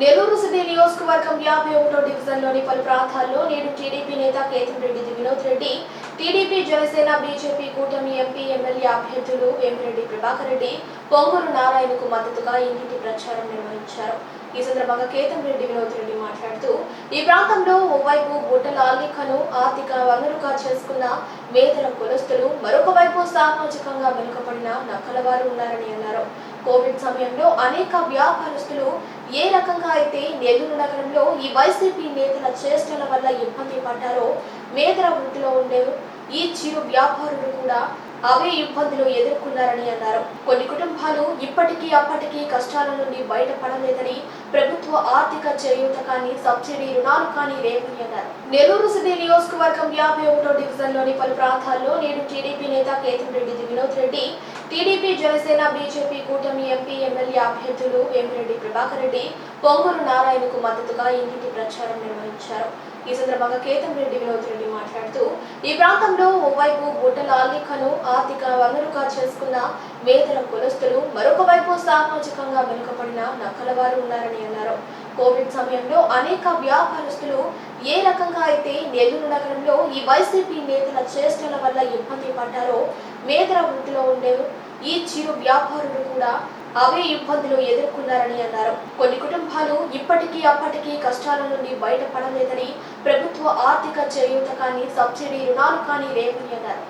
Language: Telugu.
నెల్లూరు సిటీ నియోజకవర్గం యాభై ఒకటో డివిజన్లోని పలు ప్రాంతాల్లో నేడు టీడీపీ నేత కేతంరెడ్డి వినోద్ రెడ్డి టీడీపీ జనసేన బీజేపీ కూటమి ఎంపీ ఎమ్మెల్యే అభ్యర్థులు వేమిరెడ్డి ప్రభాకర్ రెడ్డి పొంగూరు నారాయణకు మద్దతుగా ఇంటింటి ప్రచారం నిర్వహించారు. ఈ సందర్భంగా కేతంరెడ్డి వినోద్ రెడ్డి మాట్లాడుతూ ఈ ప్రాంతంలో ఓవైపు బుట్టల ఆలికను ఆర్థిక వనరుగా చేసుకున్న మేతల కులస్తులు మరొక వైపు సామాజికంగా వెనుకబడిన నక్కలవారు ఉన్నారని అన్నారు. కోవిడ్ సమయంలో అనేక వ్యాపారస్తులు ఏ రకంగా అయితే నెల్లూరు నగరంలో ఈ వైసీపీ నేతల చేష్టల వల్ల ఇబ్బంది పడ్డారో మేదర వృత్తిలో ఉండే ఈ చిరు వ్యాపారులు కూడా అవే ఇబ్బందులు ఎదుర్కొన్నారని అన్నారు. కొన్ని కుటుంబాలు ఇప్పటికీ అప్పటికీ కష్టాల నుండి బయటపడలేదని ప్రభుత్వ ఆర్థిక చేయూత కానీ సబ్సిడీ రుణాలు కానీ లేవని అన్నారు. నెల్లూరు సిటీ నియోజకవర్గం యాభై ఒకటో డివిజన్లోని పలు ప్రాంతాల్లో నేడు టీడీపీ నేత కేతంరెడ్డి వినోద్ రెడ్డి టీడీపీ జనసేన బీజేపీ కూటమి ఎంపీ ఎమ్మెల్యే అభ్యర్థులు వేమిరెడ్డి ప్రభాకర్ రెడ్డి పొంగూరు నారాయణకు మద్దతుగా ఇంటింటి ప్రచారం నిర్వహించారు. ఈ సందర్భంగా కేతం రెడ్డి వినోద్ రెడ్డి మాట్లాడారు. ఈ ప్రాంతంలో ఓవైపు బుట్టల ఆలికను ఆర్థిక వనరుగా చేసుకున్న మేతల కులస్తులు మరొక వైపు సామాజికంగా వెనుకబడిన నక్కలవారు ఉన్నారని అన్నారు. కోవిడ్ సమయంలో అనేక వ్యాపారస్తులు ఏ రకంగా అయితే నెల్లూరు నగరంలో ఈ వైసీపీ నేతల చేష్టల వల్ల ఇబ్బంది పడ్డారో మేదర వృత్తిలో ఉండే ఈ చిరు వ్యాపారులు కూడా అవే ఇబ్బందులు ఎదుర్కొన్నారని అన్నారు. కొన్ని కుటుంబాలు ఇప్పటికీ అప్పటికీ కష్టాల నుండి బయటపడలేదని ప్రభుత్వ ఆర్థిక చేయూత కానీ సబ్సిడీ రుణాలు కానీ లేవని అన్నారు.